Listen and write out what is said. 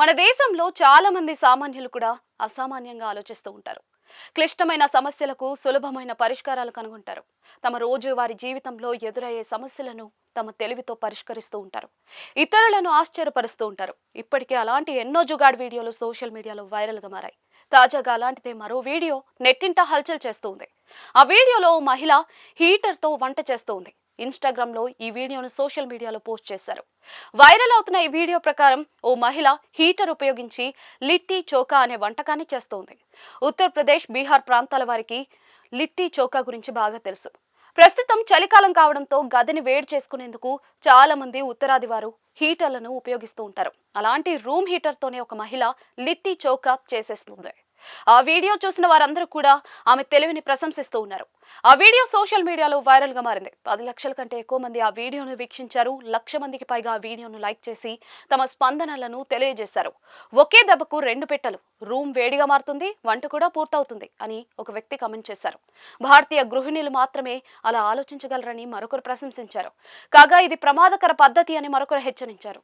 మన దేశంలో చాలా మంది సామాన్యులు కూడా అసామాన్యంగా ఆలోచిస్తూ ఉంటారు. క్లిష్టమైన సమస్యలకు సులభమైన పరిష్కారాలు కనుగొంటారు. తమ రోజువారీ జీవితంలో ఎదురయ్యే సమస్యలను తమ తెలివితో పరిష్కరిస్తూ ఉంటారు. ఇతరులను ఆశ్చర్యపరుస్తూ ఉంటారు. ఇప్పటికే అలాంటి ఎన్నో జుగాడ్ వీడియోలు సోషల్ మీడియాలో వైరల్గా మారాయి. తాజాగా అలాంటిదే మరో వీడియో నెట్టింట హల్చల్ చేస్తూ ఉంది. ఆ వీడియోలో ఓ మహిళ హీటర్తో వంట చేస్తూ ఉంది. ఇన్స్టాగ్రామ్లో ఈ వీడియోను సోషల్ మీడియాలో పోస్ట్ చేశారు. వైరల్ అవుతున్న ఈ వీడియో ప్రకారం ఓ మహిళ హీటర్ ఉపయోగించి లిట్టి చోకా అనే వంటకాన్ని చేస్తోంది. ఉత్తరప్రదేశ్ బీహార్ ప్రాంతాల వారికి లిట్టి చోకా గురించి బాగా తెలుసు. ప్రస్తుతం చలికాలం కావడంతో గదిని వేడి చేసుకునేందుకు చాలా మంది ఉత్తరాది వారు హీటర్లను ఉపయోగిస్తూ ఉంటారు. అలాంటి రూమ్ హీటర్తోనే ఒక మహిళ లిట్టి చోకా చేసేస్తుంది. ఆ వీడియో చూసిన వారందరూ కూడా ఆమె తెలివిని ప్రశంసిస్తూ ఉన్నారు. ఆ వీడియో సోషల్ మీడియాలో వైరల్గా మారింది. పది లక్షల కంటే ఎక్కువ మంది ఆ వీడియోను వీక్షించారు. లక్ష మందికి పైగా ఆ వీడియోను లైక్ చేసి తమ స్పందనలను తెలియజేశారు. ఒకే దెబ్బకు రెండు పెట్టెలు. రూమ్ వేడిగా మారుతుంది వంట కూడా పూర్తవుతుంది అని ఒక వ్యక్తి కమెంట్ చేశారు. భారతీయ గృహిణులు మాత్రమే అలా ఆలోచించగలరని మరొకరు ప్రశంసించారు. కాగా ఇది ప్రమాదకర పద్ధతి అని మరొకరు హెచ్చరించారు.